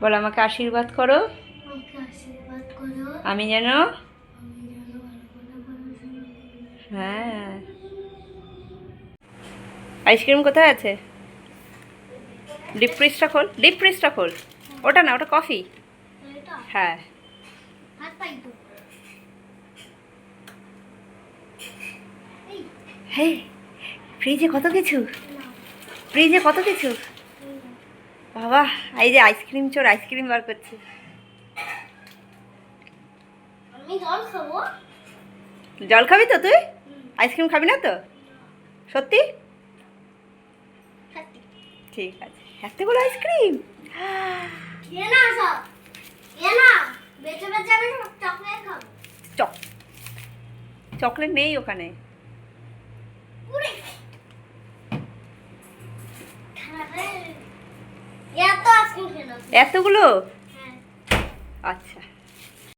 বলো আমাকে আশীর্বাদ করো। আমি যেন। হ্যাঁ। আইসক্রিম কোথায় আছে? ডিপ ফ্রিজটা খোল ডিপ ফ্রিজটা খোল। ওটা না ওটা কফি হ্যাঁ। হাত পাই তো। এই, হে ফ্রিজে কত কিছু? ফ্রিজে কত কিছু। বাবা এই যে আইসক্রিম চোর আইসক্রিম বার করছে। জল খাবি। তো তুই? আইসক্রিম খাবি না তো? সত্যি। ঠিক আছে। এতগুলো আইসক্রিম চকলেট চক। চকলেট নেই ওখানে। উড়ে এতগুলো? হ্যাঁ। আচ্ছা।